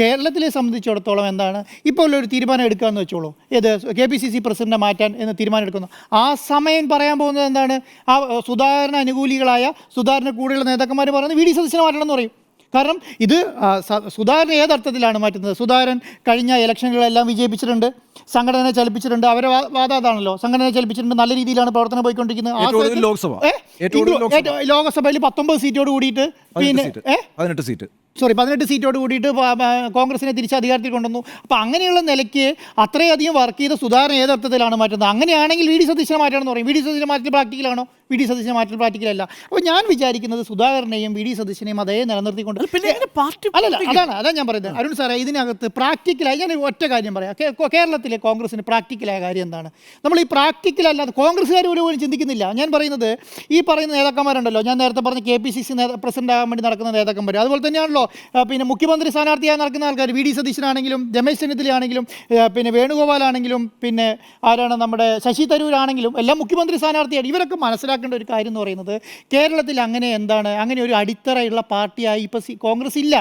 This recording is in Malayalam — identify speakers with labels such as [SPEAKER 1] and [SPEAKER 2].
[SPEAKER 1] കേരളത്തിലെ സംബന്ധിച്ചിടത്തോളം എന്താണ്? ഇപ്പോൾ ഒരു തീരുമാനം എടുക്കാമെന്ന് വെച്ചോളൂ. ഏത്? കെ പി സി സി പ്രസിഡന്റിനെ മാറ്റാൻ എന്ന് തീരുമാനം എടുക്കുന്നു ആ സമയം പറയാൻ പോകുന്നത് എന്താണ്? ആ സുധാരണ അനുകൂലികളായ സുധാകരന് കൂടെയുള്ള നേതാക്കന്മാർ പറയുന്നത് വി ഡി സതീശനെ മാറ്റണം എന്ന് പറയും. കാരണം ഇത് സുധാരൻ ഏതർത്ഥത്തിലാണ് മാറ്റുന്നത്? സുധാകരൻ കഴിഞ്ഞ ഇലക്ഷനുകളെല്ലാം വിജയിപ്പിച്ചിട്ടുണ്ട് സംഘടനയെ ചലിപ്പിച്ചിട്ടുണ്ട് അവരെ വാദാതാണല്ലോ. വാദം സംഘടനയെ ചലിപ്പിച്ചിട്ടുണ്ട് നല്ല രീതിയിലാണ് പ്രവർത്തനം പോയിക്കൊണ്ടിരിക്കുന്നത്.
[SPEAKER 2] ലോക്സഭ.
[SPEAKER 1] ലോക്സഭയിൽ പത്തൊമ്പത് സീറ്റോട് കൂടിയിട്ട് പിന്നെ
[SPEAKER 2] പതിനെട്ട് സീറ്റ്.
[SPEAKER 1] സോറി പതിനെട്ട് സീറ്റോട് കൂടിയിട്ട് കോൺഗ്രസിനെ തിരിച്ച് അധികാരത്തിൽ കൊണ്ടുവന്നു. അപ്പോൾ അങ്ങനെയുള്ള നിലയ്ക്ക് അത്രയധികം വർക്ക് ചെയ്ത സുധാകരൻ ഏതർത്ഥത്തിലാണ് മാറ്റുന്നത്. അങ്ങനെയാണെങ്കിൽ വി ഡി സതീശനെ മാറ്റണമെന്ന് പറയും. വി ഡി സതീശനെ മാറ്റൽ പ്രാക്ടിക്കലാണോ വി ഡി സതീശനെ മാറ്റൽ പ്രാക്ടിക്കലല്ല അപ്പോൾ ഞാൻ വിചാരിക്കുന്നത് സുധാകരനെയും വി ഡി സതീശനെയും അതേ നിലനിർത്തിക്കൊണ്ട്
[SPEAKER 3] പിന്നെ പാർട്ടി
[SPEAKER 1] അല്ലല്ല അതാണ് അതാണ് ഞാൻ പറയുന്നത്. അരുൺ സാറേ ഇതിനകത്ത് പ്രാക്ടിക്കലായി ഞാൻ ഒറ്റ കാര്യം പറയാം. കേരളത്തിലെ കോൺഗ്രസിന് പ്രാക്ടിക്കലായ കാര്യം എന്താണ്? നമ്മൾ ഈ പ്രാക്ടിക്കൽ അല്ലാതെ കോൺഗ്രസ്സുകാർ ഒരു പോലും ചിന്തിക്കുന്നില്ല. ഞാൻ പറയുന്നത് ഈ പറയുന്ന നേതാക്കന്മാരുണ്ടല്ലോ. ഞാൻ നേരത്തെ പറഞ്ഞ K P C C president ആകാൻ വേണ്ടി നടക്കുന്ന നേതാക്കന്മാർ അതുപോലെ തന്നെയാണല്ലോ പിന്നെ മുഖ്യമന്ത്രി സ്ഥാനാർത്ഥിയായി നടക്കുന്ന ആൾക്കാർ വി ഡി സതീശനാണെങ്കിലും രമേശ് ചെന്നിത്തലയാണെങ്കിലും പിന്നെ വേണുഗോപാലാണെങ്കിലും പിന്നെ ആരാണ് നമ്മുടെ ശശി തരൂരാണെങ്കിലും എല്ലാം മുഖ്യമന്ത്രി സ്ഥാനാർത്ഥിയാണ്. ഇവരൊക്കെ മനസ്സിലാക്കേണ്ട ഒരു കാര്യം എന്ന് പറയുന്നത് കേരളത്തിൽ അങ്ങനെ എന്താണ്? അങ്ങനെ ഒരു അടിത്തറയുള്ള പാർട്ടിയായി ഇപ്പോൾ കോൺഗ്രസ് ഇല്ല.